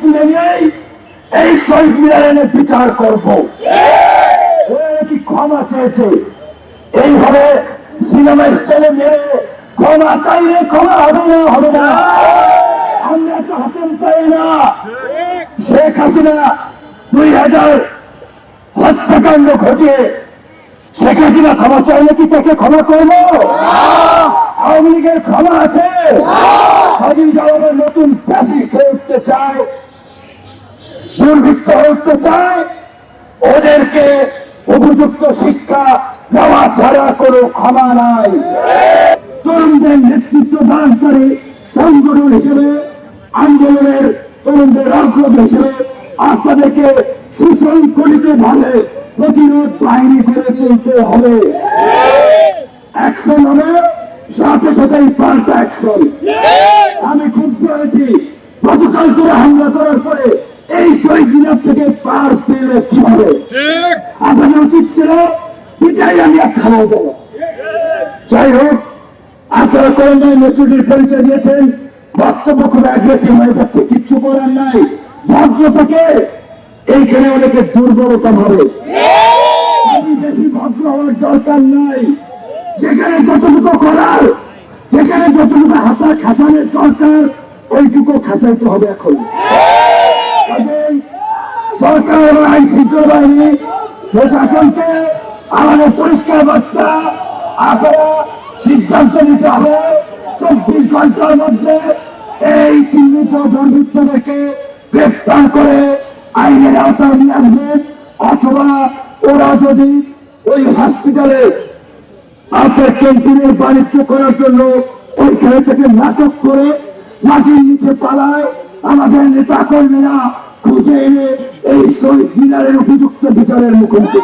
তুলে নিয়েই এই শহীদ মিনার এনে বিচার করব। কি ক্ষমা চেয়েছে? এইভাবে সিনেমা স্টাইলে মেরে ক্ষমা চাইলে ক্ষমা হবে না হবে না। আমরা তো হাতেম পাই না। শেখ হাসিনা দুই হাজার হত্যাকাণ্ড ঘটিয়ে শেখ হাসিনা ক্ষমা চাইলে কি তাকে ক্ষমা করব? আওয়ামী লীগের ক্ষমা আছে। হাজির নতুন হয়ে উঠতে চায় দুর্বৃত্ত উঠতে চায়, ওদেরকে উপযুক্ত শিক্ষা দেওয়া ছাড়া কোনো ক্ষমা নাই। তরুণদের নেতৃত্ব দানকারী সংগঠন হিসেবে, আন্দোলনের তরুণদের অগ্রদ হিসেবে আপনাদেরকে সুসংগঠিত ভাবে প্রতিরোধ বাহিনী করে তুলতে হবে। অ্যাকশন হবে, সাথে সাথেই পাল্টা অ্যাকশন আমি ক্ষুব্ধ হয়েছি। গতকাল করে হামলা করার পরে এই শহীদ থেকে পার পেলে কীভাবে আপনাদের উচিত ছিল এটাই আমি এক খাওয়া দেবো যাই হোক আপনারা করোনায় মেচুরিটির পরিচয় দিয়েছেন বক্তব্য খুব অ্যাগ্রেসিভ হয়ে যাচ্ছে কিচ্ছু করার নাই। ভদ্রতাকে এইখানে অনেকে দুর্বলতা ভাবে। বেশি ভদ্র হওয়ার দরকার নাই। যেখানে যতটুকু করার যেখানে যতটুকু হাতা খাসানোর দরকার ওইটুকু খাসাইতে হবে এখন। সরকার আইন শৃঙ্খলা বাহিনী, প্রশাসনকে আমাদের পরিষ্কার বার্তা, আপনারা সিদ্ধান্ত নিতে হবে। চব্বিশ ঘণ্টার মধ্যে এই চিহ্নিত দুর্বৃত্তদেরকে গ্রেপ্তার করে আইনের আওতায় নিয়ে আসবেন, অথবা ওরা যদি ওই হসপিটালে আপনার ক্যান্টিনের বাণিজ্য করার জন্য ওইখানে থেকে নাটক করে মাটির নিচে পালায়, আমাদের নেতা কর্মীরা খুঁজে এনে মিনারের উপযুক্ত বিচারের মুখোমুখি।